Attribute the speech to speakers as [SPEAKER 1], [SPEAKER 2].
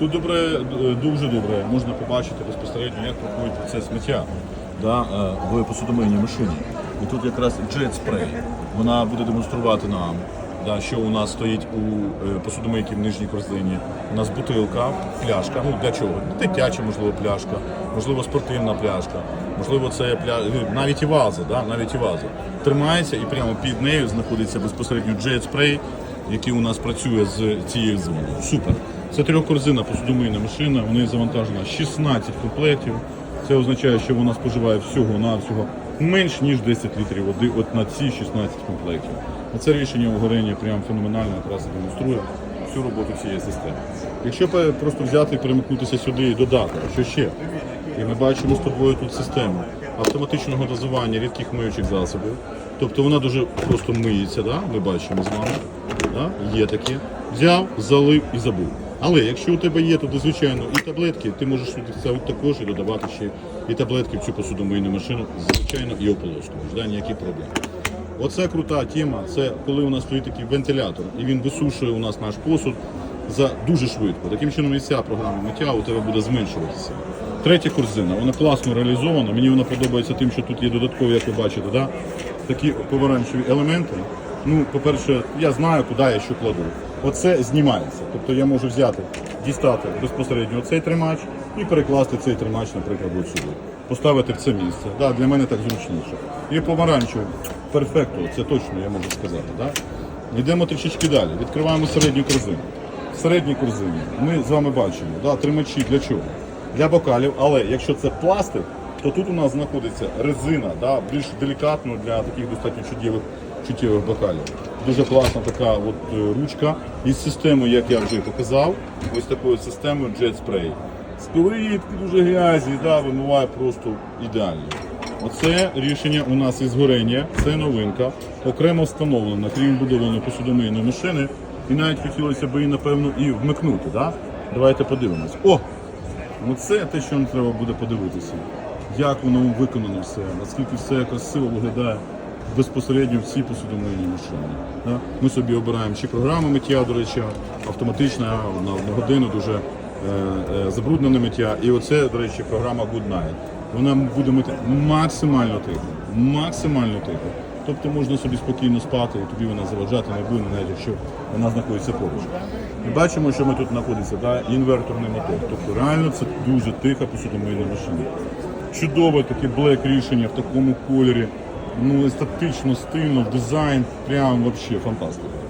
[SPEAKER 1] Тут добре, е, дуже добре можна побачити безпосередньо, як проходить процес миття да, е, в посудомийній машині. І тут якраз Jet Spray. Вона буде демонструвати нам, да, що у нас стоїть у е, посудомийці в нижній корзині. У нас бутилка, пляшка. Ну для чого? Дитяча, можливо, пляшка, можливо, спортивна пляшка, можливо, це пля... навіть і ваза, да, навіть і ваза. Тримається і прямо під нею знаходиться безпосередньо Jet Spray, який у нас працює з цією зоною. Супер. Це трьохкорзина посудомийна машина, в неї завантажено 16 комплектів. Це означає, що вона споживає всього-навсього менш ніж 10 літрів води от на ці 16 комплектів. Це рішення угорення прям феноменально якраз демонструє всю роботу цієї системи. Якщо просто взяти і перемикнутися сюди і додати, що ще? І ми бачимо з тобою тут систему автоматичного дозування рідких миючих засобів. Тобто вона дуже просто миється, да? ми бачимо з вами. Да? Є такі. Взяв, залив і забув. Але якщо у тебе є тут, звичайно, і таблетки, ти можеш сюди також і додавати ще і таблетки в цю посудомийну машину, звичайно, і ополоску. Жда ніяких проблем. Оце крута тема. Це коли у нас стоїть такий вентилятор, і він висушує у нас наш посуд за дуже швидко. Таким чином, і ця програма миття у тебе буде зменшуватися. Третя корзина, вона класно реалізована. Мені вона подобається тим, що тут є додаткові, як ви бачите, да? такі поворончеві елементи. Ну, по-перше, я знаю, куди я що кладу. Оце знімається. Тобто я можу взяти, дістати безпосередньо оцей тримач і перекласти цей тримач, наприклад, от сюди. Поставити в це місце. Да, для мене так зручніше. І помаранчевий, перфекто, це точно я можу сказати. Да? Йдемо трішечки далі. Відкриваємо середню корзину. В середній корзині ми з вами бачимо да, тримачі для чого? Для бокалів, але якщо це пластик, то тут у нас знаходиться резина, да, більш делікатно для таких достатньо чуттєвих, чуттєвих бокалів. Дуже класна така от, е, ручка із системою, як я вже показав, ось такою системою Jet Spray. Спилить, дуже грязі, да, вимиває просто ідеально. Оце рішення у нас із горення, це новинка, окремо встановлена, крім будованої посудомийної машини. І навіть хотілося б її, напевно, і вмикнути. Да? Давайте подивимось. О! Ну це те, що нам треба буде подивитися. Як воно виконано все, наскільки все красиво виглядає безпосередньо в цій посудомийній машині. Да? Ми собі обираємо чи програму миття, до речі, автоматична на одну годину дуже е, е, забруднене миття. І оце, до речі, програма Good Night. Вона буде мити максимально тихо, максимально тихо. Тобто можна собі спокійно спати, і тобі вона заважати не буде, навіть якщо вона знаходиться поруч. І бачимо, що ми тут знаходиться, да? інверторний мотор. Тобто реально це дуже тиха посудомийна машина. Чудове таке блек рішення в такому кольорі. Ну, естетично, стильно, дизайн, прям вообще фантастика.